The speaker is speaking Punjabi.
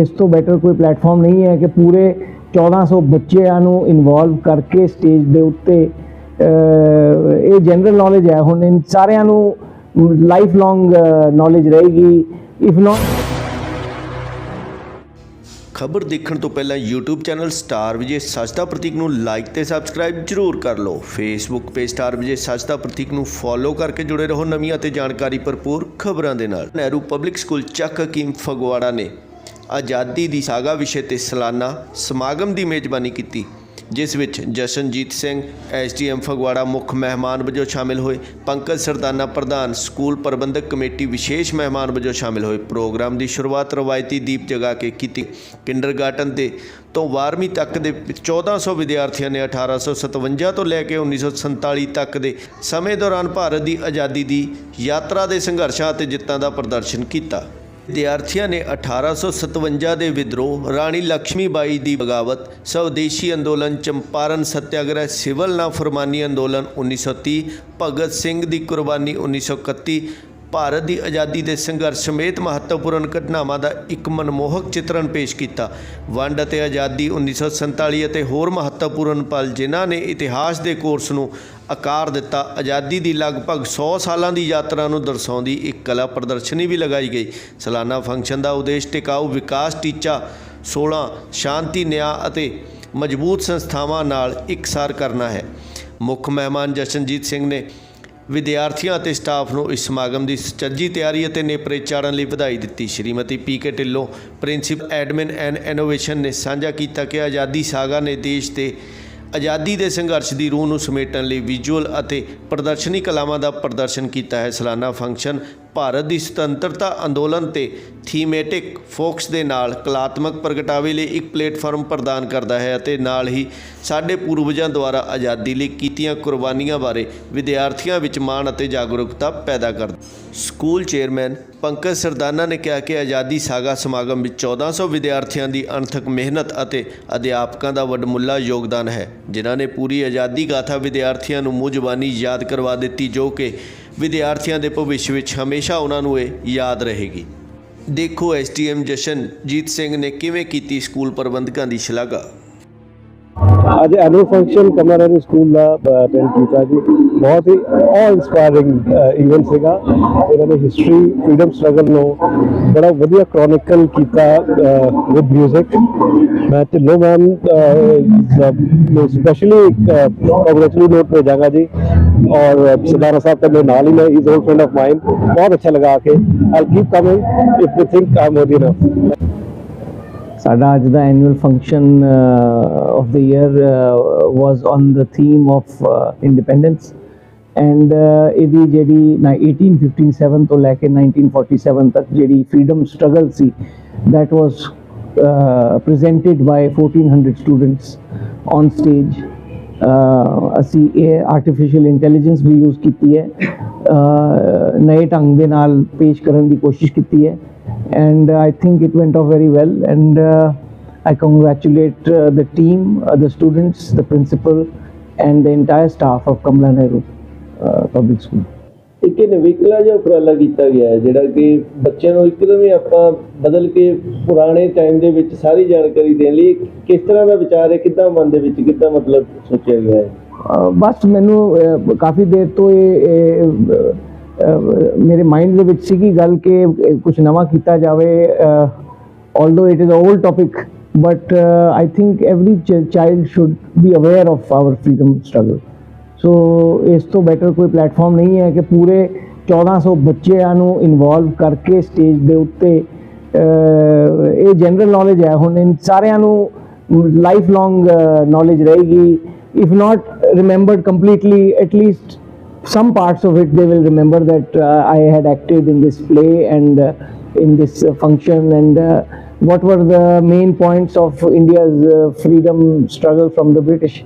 ਇਸ ਤੋਂ ਬੈਟਰ ਕੋਈ ਪਲੇਟਫਾਰਮ ਨਹੀਂ ਹੈ ਕਿ ਪੂਰੇ 1400 ਬੱਚਿਆਂ ਨੂੰ ਇਨਵੋਲਵ ਕਰਕੇ ਸਟੇਜ ਦੇ ਉੱਤੇ ਇਹ ਜਨਰਲ ਨੌਲੇਜ ਹੈ ਹੁਣ ਇਨ ਸਾਰਿਆਂ ਨੂੰ ਲਾਈਫ ਲੌਂਗ ਨੌਲੇਜ ਰਹੇਗੀ ਇਫ ਨਾਟ ਖਬਰ ਦੇਖਣ ਤੋਂ ਪਹਿਲਾਂ YouTube ਚੈਨਲ ਸਟਾਰ ਵਿਜੇ ਸੱਚ ਦਾ ਪ੍ਰਤੀਕ ਨੂੰ ਲਾਈਕ ਤੇ ਸਬਸਕ੍ਰਾਈਬ ਜ਼ਰੂਰ ਕਰ ਲਓ। Facebook ਪੇਜ ਸਟਾਰ ਵਿਜੇ ਸੱਚ ਦਾ ਪ੍ਰਤੀਕ ਨੂੰ ਫੋਲੋ ਕਰਕੇ ਜੁੜੇ ਰਹੋ। ਨਵੀਆਂ ਤੇ ਜਾਣਕਾਰੀ ਭਰਪੂਰ ਖਬਰਾਂ ਦੇ ਨਾਲ। ਨਹਿਰੂ ਪਬਲਿਕ ਸਕੂਲ ਚੱਕ ਹਕੀਮ ਫਗਵਾੜਾ ਨੇ ਆਜ਼ਾਦੀ ਦੀ ਸਾਗਾ ਵਿਸ਼ੇ ਤੇ ਸਾਲਾਨਾ ਸਮਾਗਮ ਦੀ ਮੇਜ਼ਬਾਨੀ ਕੀਤੀ, ਜਿਸ ਵਿੱਚ ਜਸ਼ਨਜੀਤ ਸਿੰਘ ਐਸਡੀਐਮ ਫਗਵਾੜਾ ਮੁੱਖ ਮਹਿਮਾਨ ਵਜੋਂ ਸ਼ਾਮਿਲ ਹੋਏ, ਪੰਕਜ ਸਰਦਾਨਾ ਪ੍ਰਧਾਨ ਸਕੂਲ ਪ੍ਰਬੰਧਕ ਕਮੇਟੀ ਵਿਸ਼ੇਸ਼ ਮਹਿਮਾਨ ਵਜੋਂ ਸ਼ਾਮਿਲ ਹੋਏ। ਪ੍ਰੋਗਰਾਮ ਦੀ ਸ਼ੁਰੂਆਤ ਰਵਾਇਤੀ ਦੀਪ ਜਗਾ ਕੇ ਕੀਤੀ। ਕਿੰਡਰਗਾਰਟਨ ਦੇ ਤੋਂ 12ਵੀਂ ਤੱਕ ਦੇ 1400 ਵਿਦਿਆਰਥੀਆਂ ਨੇ 1857 ਤੋਂ ਲੈ ਕੇ 1947 ਤੱਕ ਦੇ ਸਮੇਂ ਦੌਰਾਨ ਭਾਰਤ ਦੀ ਆਜ਼ਾਦੀ ਦੀ ਯਾਤਰਾ ਦੇ ਸੰਘਰਸ਼ਾਂ ਅਤੇ ਜਿੱਤਾਂ ਦਾ ਪ੍ਰਦਰਸ਼ਨ ਕੀਤਾ। ਵਿਦਿਆਰਥੀਆਂ ਨੇ 1857 ਦੇ ਵਿਦਰੋਹ ਰਾਣੀ ਲక్ష్ਮੀ ਬਾਈ ਦੀ ਬਗਾਵਤ, ਸਵਦੇਸ਼ੀ ਅੰਦੋਲਨ, ਚੰਪਾਰਨ ਸਤਿਆਗ੍ਰਹਿ, ਸਿਵਲ ਨਾ ਫਰਮਾਨੀ ਅੰਦੋਲਨ 1930 ਭਗਤ ਸਿੰਘ ਦੀ ਕੁਰਬਾਨੀ 1931 ਭਾਰਤ ਦੀ ਆਜ਼ਾਦੀ ਦੇ ਸੰਘਰਸ਼ ਸਮੇਤ ਮਹੱਤਵਪੂਰਨ ਘਟਨਾਵਾਂ ਦਾ ਇੱਕ ਮਨਮੋਹਕ ਚਿੱਤਰਣ ਪੇਸ਼ ਕੀਤਾ। ਵੰਡ ਅਤੇ ਆਜ਼ਾਦੀ 1947 ਅਤੇ ਹੋਰ ਮਹੱਤਵਪੂਰਨ ਪਲ ਜਿਨ੍ਹਾਂ ਨੇ ਇਤਿਹਾਸ ਦੇ ਕੋਰਸ ਨੂੰ ਆਕਾਰ ਦਿੱਤਾ, ਆਜ਼ਾਦੀ ਦੀ ਲਗਭਗ 100 ਸਾਲਾਂ ਦੀ ਯਾਤਰਾ ਨੂੰ ਦਰਸਾਉਂਦੀ ਇੱਕ ਕਲਾ ਪ੍ਰਦਰਸ਼ਨੀ ਵੀ ਲਗਾਈ ਗਈ। ਸਾਲਾਨਾ ਫੰਕਸ਼ਨ ਦਾ ਉਦੇਸ਼ ਟਿਕਾਊ ਵਿਕਾਸ ਟੀਚਾ 16 ਸ਼ਾਂਤੀ ਨਿਆਂ ਅਤੇ ਮਜ਼ਬੂਤ ਸੰਸਥਾਵਾਂ ਨਾਲ ਇਕਸਾਰ ਕਰਨਾ ਹੈ। ਮੁੱਖ ਮਹਿਮਾਨ ਜਸ਼ਨਜੀਤ ਸਿੰਘ ਨੇ ਵਿਦਿਆਰਥੀਆਂ ਅਤੇ ਸਟਾਫ ਨੂੰ ਇਸ ਸਮਾਗਮ ਦੀ ਸੁਚੱਜੀ ਤਿਆਰੀ ਅਤੇ ਨੇਪਰੇ ਚਾੜਨ ਲਈ ਵਧਾਈ ਦਿੱਤੀ। Shrimati P K Dhillon principal admin and innovation ਨੇ ਸਾਂਝਾ ਕੀਤਾ ਕਿ ਆਜ਼ਾਦੀ ਸਾਗਾ ਨੇ ਦੇਸ਼ ਦੇ ਆਜ਼ਾਦੀ ਦੇ ਸੰਘਰਸ਼ ਦੀ ਰੂਹ ਨੂੰ ਸਮੇਟਣ ਲਈ ਵਿਜ਼ੂਅਲ ਅਤੇ ਪ੍ਰਦਰਸ਼ਨੀ ਕਲਾਵਾਂ ਦਾ ਪ੍ਰਦਰਸ਼ਨ ਕੀਤਾ ਹੈ। ਸਾਲਾਨਾ ਫੰਕਸ਼ਨ ਭਾਰਤ ਦੀ ਸੁਤੰਤਰਤਾ ਅੰਦੋਲਨ ਤੇ ਥੀਮੈਟਿਕ ਫੋਕਸ ਦੇ ਨਾਲ ਕਲਾਤਮਕ ਪ੍ਰਗਟਾਵੇ ਲਈ ਇੱਕ ਪਲੇਟਫਾਰਮ ਪ੍ਰਦਾਨ ਕਰਦਾ ਹੈ ਅਤੇ ਨਾਲ ਹੀ ਸਾਡੇ ਪੂਰਵਜਾਂ ਦੁਆਰਾ ਆਜ਼ਾਦੀ ਲਈ ਕੀਤੀਆਂ ਕੁਰਬਾਨੀਆਂ ਬਾਰੇ ਵਿਦਿਆਰਥੀਆਂ ਵਿੱਚ ਮਾਣ ਅਤੇ ਜਾਗਰੂਕਤਾ ਪੈਦਾ ਕਰਦਾ ਸਕੂਲ ਚੇਅਰਮੈਨ ਪੰਕਜ ਸਰਦਾਨਾ ਨੇ ਕਿਹਾ ਕਿ ਆਜ਼ਾਦੀ ਸਾਗਾ ਸਮਾਗਮ ਵਿੱਚ 1400 ਵਿਦਿਆਰਥੀਆਂ ਦੀ ਅਣਥਕ ਮਿਹਨਤ ਅਤੇ ਅਧਿਆਪਕਾਂ ਦਾ ਵੱਡਮੁੱਲਾ ਯੋਗਦਾਨ ਹੈ, ਜਿਨ੍ਹਾਂ ਨੇ ਪੂਰੀ ਆਜ਼ਾਦੀ ਗਾਥਾ ਵਿਦਿਆਰਥੀਆਂ ਨੂੰ ਮੂੰਹ ਜ਼ੁਬਾਨੀ ਯਾਦ ਕਰਵਾ ਦਿੱਤੀ, ਜੋ ਕਿ ਵਿਦਿਆਰਥੀਆਂ ਦੇ ਭਵਿੱਖ ਵਿੱਚ ਹਮੇਸ਼ਾ ਉਹਨਾਂ ਨੂੰ ਇਹ ਯਾਦ ਰਹੇਗੀ। ਦੇਖੋ ਐਸਟੀਐਮ ਜਸ਼ਨ, ਜੀਤ ਸਿੰਘ ਨੇ ਕਿਵੇਂ ਕੀਤੀ ਸਕੂਲ ਪ੍ਰਬੰਧਕਾਂ ਦੀ ਸ਼ਲਾਘਾ। ਅੱਜ ਐਨੂਅਲ ਫੰਕਸ਼ਨ ਕਮਰਨ ਸਕੂਲ ਦਾ ਅਟੈਂਡ ਕੀਤਾ ਜੀ। ਬਹੁਤ ਹੀ ਆਲ ਇਨਸਪਾਇਰਿੰਗ ਇਵੈਂਟ ਸੀਗਾ। ਇਹਨਾਂ ਨੇ ਹਿਸਟਰੀ ਫਰੀडम ਸਟਰਗਲ ਨੂੰ ਬੜਾ ਵਧੀਆ ਕ੍ਰੋਨਿਕਲ ਕੀਤਾ ਵਿਦ 뮤직 ਮੈਂ ਤੇ ਲੋ ਮੈਮ ਸਪੈਸ਼ਲੀ ਕੰਗ੍ਰੈਚੁਲੇਟ ਨੋਟ ਭੇਜਾਂਗਾ ਜੀ। और सरदारा साहब का मेरे नाल ही of is old friend of mine बहुत अच्छा लगा के I keep coming if you think I am worthy enough ਸਾਡਾ ਅੱਜ ਦਾ annual function of the year was on the theme of independence and ਇਹਦੀ ਜਿਹੜੀ 1857 ਤੋਂ ਲੈ ਕੇ 1947 that ਜਿਹੜੀ ਫਰੀडम ਸਟਰਗਲ ਸੀ that was uh, presented by 1400 students on stage ਅਸੀਂ ਇਹ ਆਰਟੀਫੀਸ਼ੀਅਲ ਇੰਟੈਲੀਜੈਂਸ ਵੀ ਯੂਜ਼ ਕੀਤੀ ਹੈ uh, ਨਏ ਢੰਗ ਦੇ ਨਾਲ ਪੇਸ਼ ਕਰਨ ਦੀ ਕੋਸ਼ਿਸ਼ ਕੀਤੀ ਹੈ and I think it went off very well and uh, I congratulate uh, the team, uh, the students, the principal and the entire staff of Kamala Nehru uh, Public School. ਇੱਕ ਇਹ ਨਵੀਕਲਾ ਜਿਹਾ ਉਪਰਾਲਾ ਕੀਤਾ ਗਿਆ ਹੈ ਜਿਹੜਾ ਕਿ ਬੱਚਿਆਂ ਨੂੰ ਇੱਕਦਮ ਹੀ ਆਪਾਂ ਬਦਲ ਕੇ ਪੁਰਾਣੇ ਟਾਈਮ ਦੇ ਵਿੱਚ ਸਾਰੀ ਜਾਣਕਾਰੀ ਦੇਣ ਲਈ ਕਿਸ ਤਰ੍ਹਾਂ ਦਾ ਵਿਚਾਰ ਹੈ ਕਿੱਦਾਂ ਮਨ ਦੇ ਵਿੱਚ ਕਿੱਦਾਂ ਮਤਲਬ ਸੋਚਿਆ ਗਿਆ ਹੈ? ਬਸ ਮੈਨੂੰ ਕਾਫੀ ਦੇਰ ਤੋਂ ਇਹ ਮੇਰੇ ਮਾਈਂਡ ਦੇ ਵਿੱਚ ਸੀ ਕਿ ਗੱਲ ਕਿ ਕੁਝ ਨਵਾਂ ਕੀਤਾ ਜਾਵੇ although it is an old topic but uh, i think every ch child should be aware of ਸੋ ਇਸ ਤੋਂ ਬੈਟਰ ਕੋਈ ਪਲੇਟਫਾਰਮ ਨਹੀਂ ਹੈ ਕਿ ਪੂਰੇ 1400 ਬੱਚਿਆਂ ਨੂੰ ਇਨਵੋਲਵ ਕਰਕੇ ਸਟੇਜ ਦੇ ਉੱਤੇ ਅਹ, ਇਹ ਜਨਰਲ ਨੌਲੇਜ ਹੈ ਹੁਣ ਇਨ ਸਾਰਿਆਂ ਨੂੰ ਲਾਈਫ ਲੌਂਗ ਨੌਲੇਜ ਰਹੇਗੀ if not remembered completely at least some parts of it they will remember that uh, i had acted in this play and uh, in this uh, function and uh, what were the main points of india's uh, freedom struggle from the british